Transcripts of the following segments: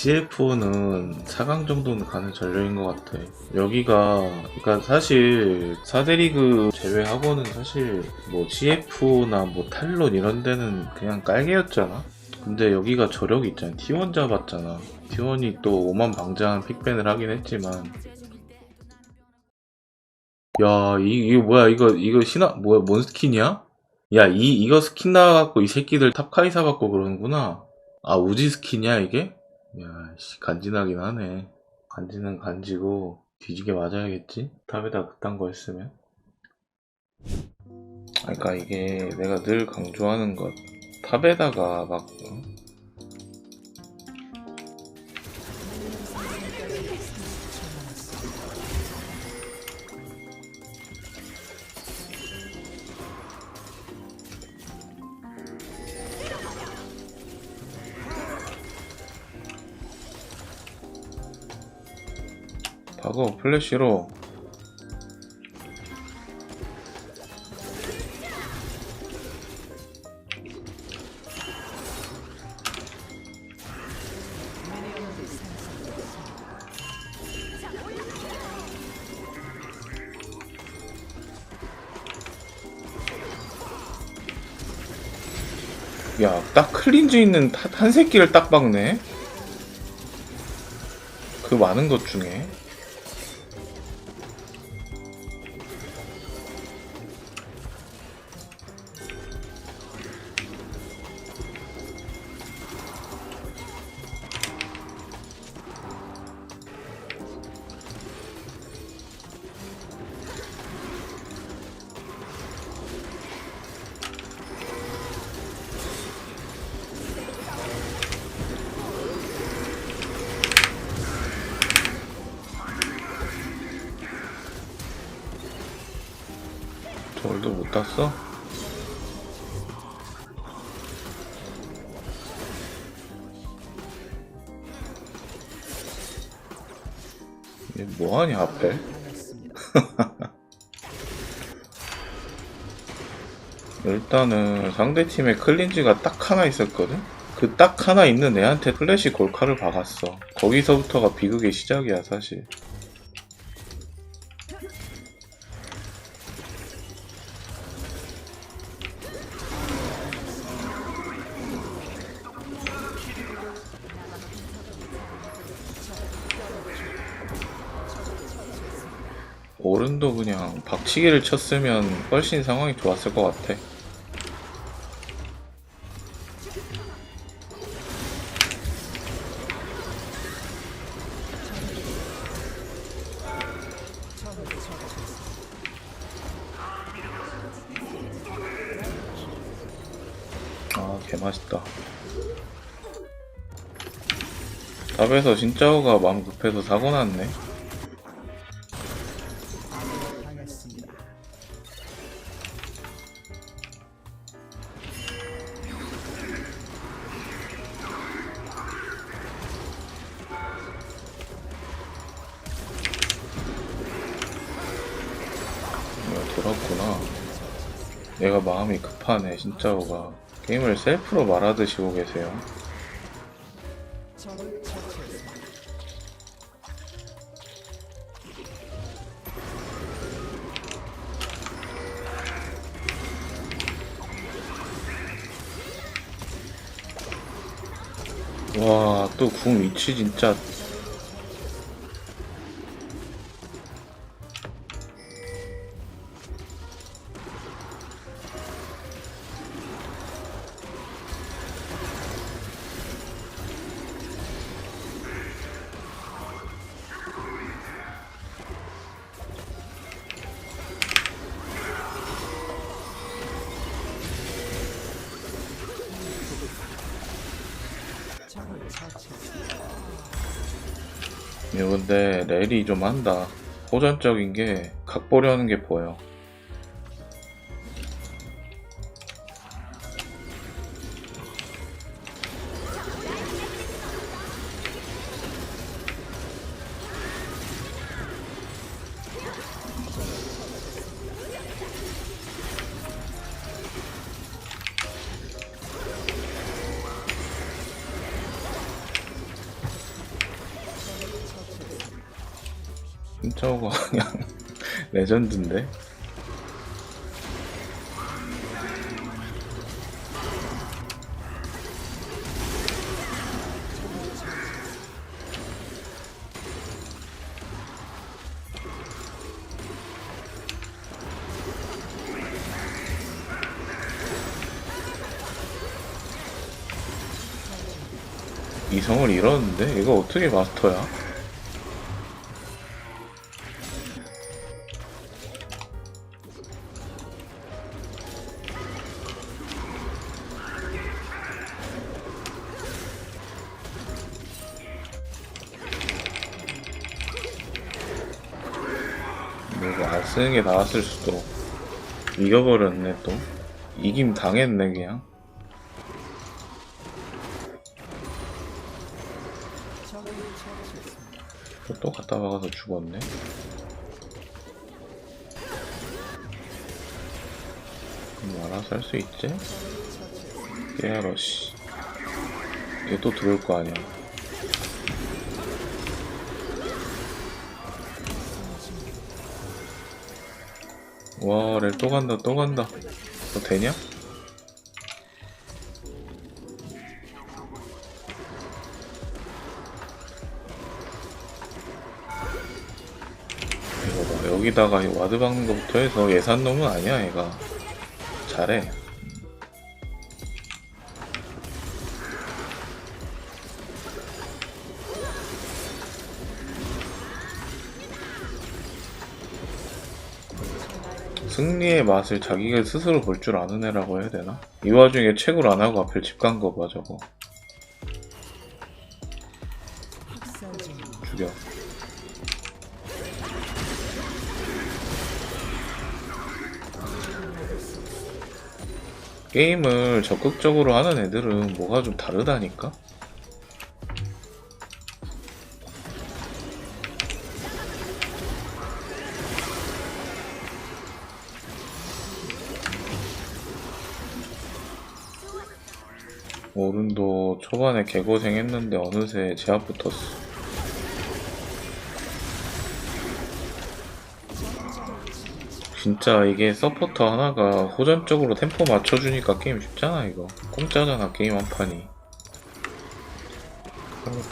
GF4는 4강 정도는 가는 전력인 것 같아. 여기가, 그러니까 사실 4대 리그 제외하고는 사실 뭐 GF나 뭐 탈론 이런 데는 그냥 깔개였잖아. 근데 여기가 저력이 있잖아. T1 잡았잖아. T1이 또 5만 방장 픽밴을 하긴 했지만. 야, 이, 이거 뭐야, 이거, 이거 신화, 뭐야, 뭔 스킨이야? 야, 이, 이거 스킨 나와갖고 이 새끼들 탑카이 사갖고 그러는구나. 아, 우지 스킨이야, 이게? 야, 씨, 간지나긴 하네. 간지는 간지고, 뒤지게 맞아야겠지? 탑에다 그딴 거 했으면. 아, 그니까 이게 내가 늘 강조하는 것. 탑에다가 막, 어? 박어, 플래시로. 야, 딱 클린즈 있는 타- 한 새끼를 딱 박네? 그 많은 것 중에. 저울도 못 땄어? 얘 뭐하냐 앞에? 일단은 상대팀에 클린지가 딱 하나 있었거든? 그 딱 하나 있는 애한테 플래시 골카를 박았어 거기서부터가 비극의 시작이야 사실 오른도 그냥 박치기를 쳤으면 훨씬 상황이 좋았을 것 같아. 아, 개맛있다. 답에서 진짜오가 마음 급해서 사고 났네. 내가 마음이 급하네, 진짜오가. 게임을 셀프로 말하듯이 오고 계세요. 와, 또 궁 위치 진짜. 이거 근데 렐이 좀 한다. 호전적인 게 각 보려는 게 보여. 레전드인데? 이성을 잃었는데? 이거 어떻게 마스터야? 쓰는 게 나았을 수도. 이겨버렸네, 또. 이김 당했네, 그냥. 또 갖다 박아서 죽었네. 그럼 알아서 할 수 있지? 깨알어, 씨. 얘 또 들어올 거 아니야. 와, 렐 또 간다, 또 간다. 너 되냐? 이거 봐. 여기다가 와드 박는 것부터 해서 예산 놈은 아니야, 얘가. 잘해. 승리의 맛을 자기가 스스로 볼 줄 아는 애라고 해야 되나? 이 와중에 책을 안 하고 앞에 집 간 거 봐, 저거. 죽여. 게임을 적극적으로 하는 애들은 뭐가 좀 다르다니까? 오른도 초반에 개고생했는데 어느새 제압 붙었어. 진짜 이게 서포터 하나가 호전적으로 템포 맞춰주니까 게임 쉽잖아 이거. 공짜잖아 게임 한 판이.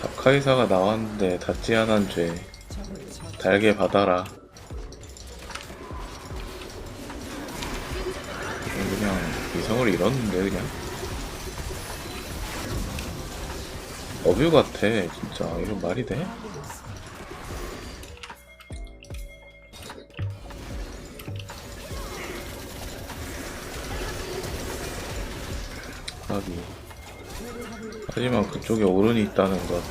다카이사가 나왔는데 닿지 않은 죄. 달게 받아라. 그냥 이성을 잃었는데 그냥 어뷰 같아 진짜. 이거 말이 돼? 하기 하지만 그쪽에 오른이 있다는 것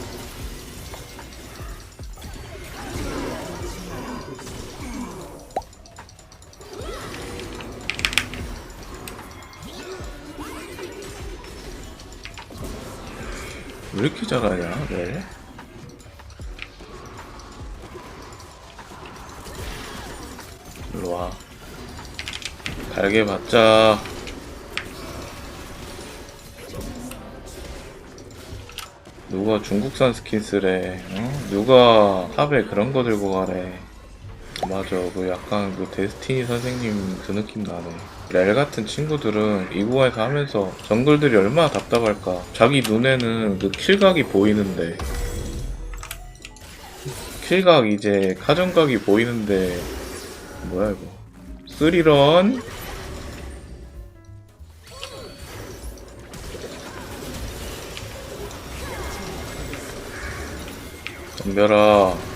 왜 이렇게 잘하냐, 네. 일로 와. 달게 받자. 누가 중국산 스킨 쓰래? 어? 누가 탑에 그런 거 들고 가래? 맞아, 그 약간 그 데스티니 선생님 그 느낌 나네. 렐 같은 친구들은 이 구간에서 하면서 정글들이 얼마나 답답할까. 자기 눈에는 그 킬각이 보이는데 킬각 이제 카정각이 보이는데 뭐야 이거? 쓰리런 덤벼라.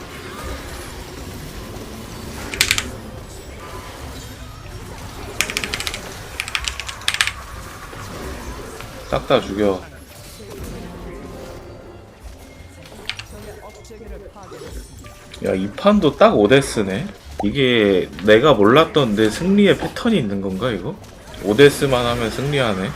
싹 다 죽여. 야, 이 판도 딱 오데스네? 이게 내가 몰랐던 내 승리의 패턴이 있는 건가, 이거? 오데스만 하면 승리하네.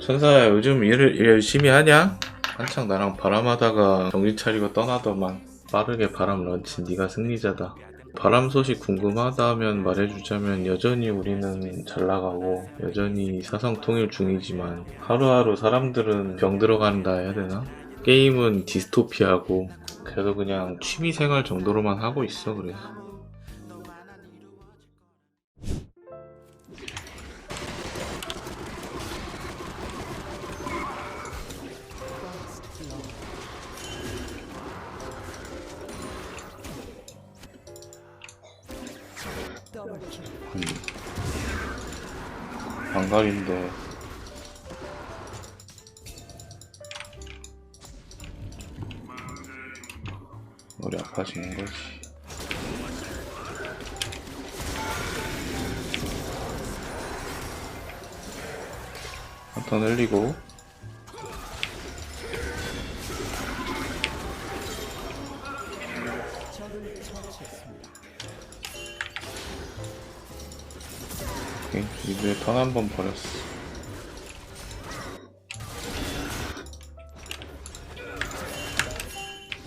천사야 요즘 일을 일 열심히 하냐? 한창 나랑 바람하다가 정신 차리고 떠나더만 빠르게 바람 런치 네가 승리자다 바람 소식 궁금하다면 말해주자면 여전히 우리는 잘 나가고 여전히 사성 통일 중이지만 하루하루 사람들은 병 들어간다 해야 되나? 게임은 디스토피아고 그래도 그냥 취미생활 정도로만 하고 있어 그래서 반갈인데. 머리 아파지는 거지. 한턴 흘리고 오케이, 이제 턴 한 번 버렸어.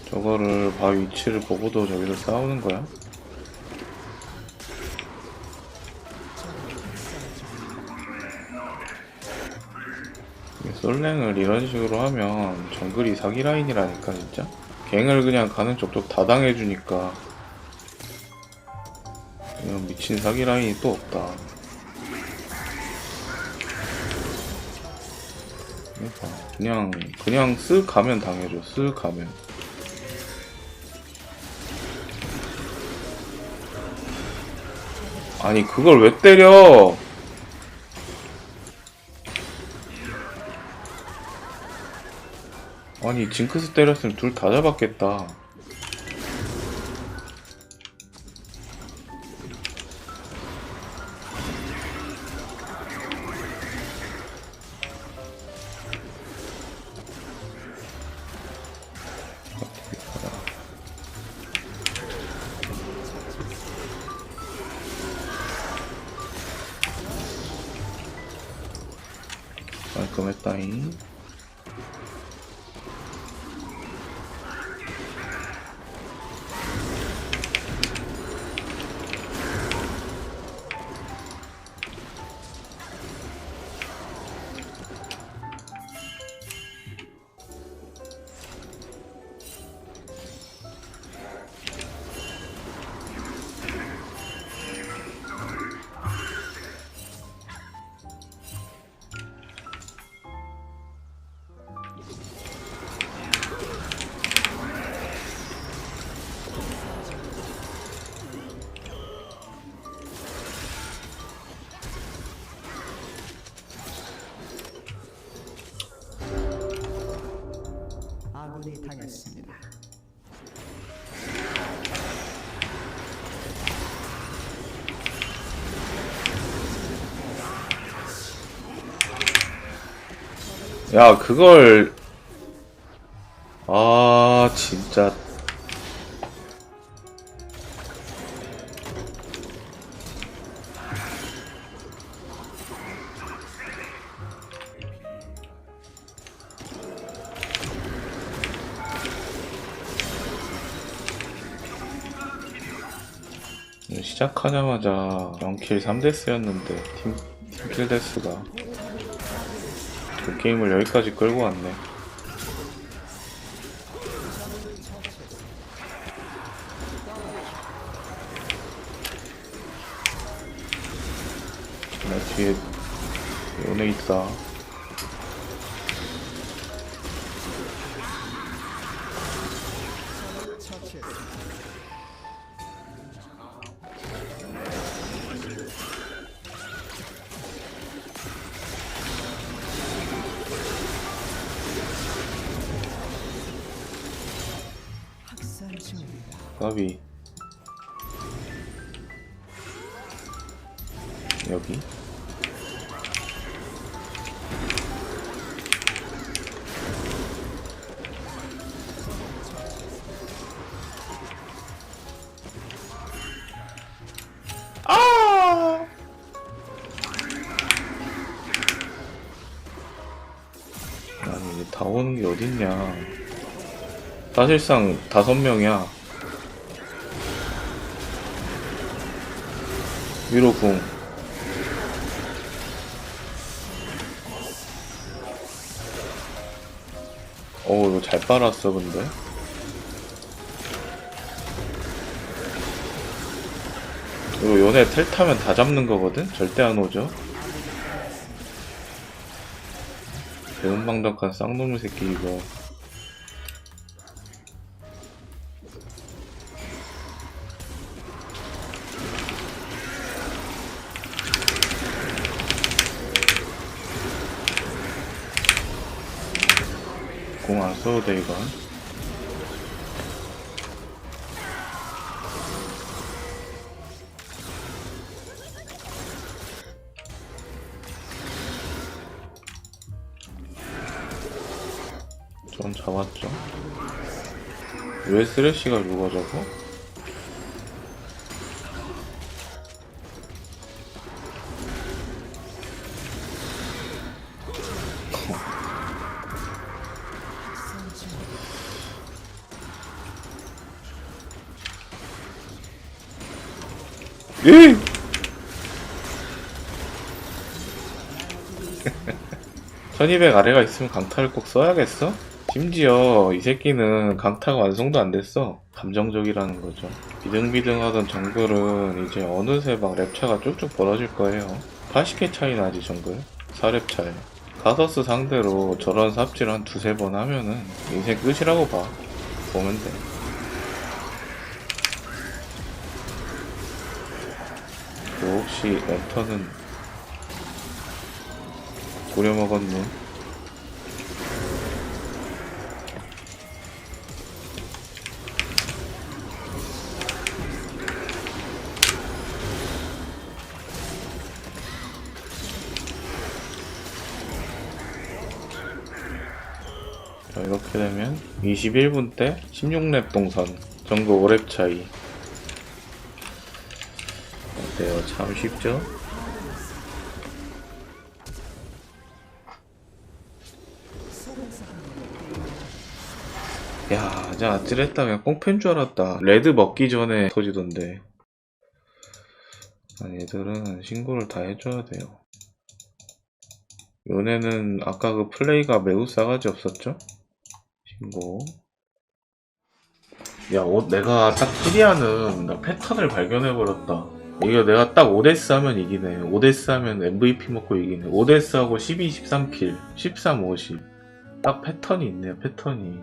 저거를 바위 위치를 보고도 저기서 싸우는 거야? 솔랭을 이런 식으로 하면 정글이 사기 라인이라니까 진짜? 갱을 그냥 가는 쪽쪽 다 당해주니까. 이런 미친 사기 라인이 또 없다 그러니까 그냥 그냥 쓱 가면 당해줘. 쓱 가면. 아니 그걸 왜 때려? 아니 징크스 때렸으면 둘 다 잡았겠다 깔끔했다 잉 아군이 당했습니다. 야 그걸 아 진짜 시작하자마자 0킬 3데스였는데 팀, 팀킬 데스가 그 게임을 여기까지 끌고 왔네. 나 뒤에 연애 있다. 까비. 여기. 아! 아니 이게 다 오는 게 어딨냐? 사실상 다섯 명이야. 위로 궁. 어, 이거 잘 빨았어, 근데. 이거 요네 텔 타면 다 잡는 거거든? 절대 안 오죠? 배은방덕한 쌍놈의 새끼, 이거. 공 안 써도 돼, 이건. 좀 잡았죠. 왜 쓰레쉬가 죽어, 저거? 예! 1200 아래가 있으면 강타를 꼭 써야겠어? 심지어 이 새끼는 강타가 완성도 안 됐어. 감정적이라는 거죠. 비등비등하던 정글은 이제 어느새 막 랩차가 쭉쭉 벌어질 거예요. 80개 차이 나지 정글. 4랩 차이. 가서스 상대로 저런 삽질 한 두세 번 하면은 인생 끝이라고 봐. 보면 돼. 혹시 랜턴은 고려 먹었네. 자, 이렇게 되면 21분 때 16렙 동선 정도 5렙 차이 어때요? 참 쉽죠? 야, 진짜 아찔했다. 그냥 꽁팬 줄 알았다. 레드 먹기 전에 터지던데. 아니, 얘들은 신고를 다 해줘야 돼요. 요네는 아까 그 플레이가 매우 싸가지 없었죠? 신고. 야, 옷 내가 딱 키리아는 나 패턴을 발견해버렸다. 이거 내가 딱 오데스 하면 이기네. 오데스 하면 MVP 먹고 이기네. 오데스 하고 12, 13킬, 13, 50. 딱 패턴이 있네요, 패턴이.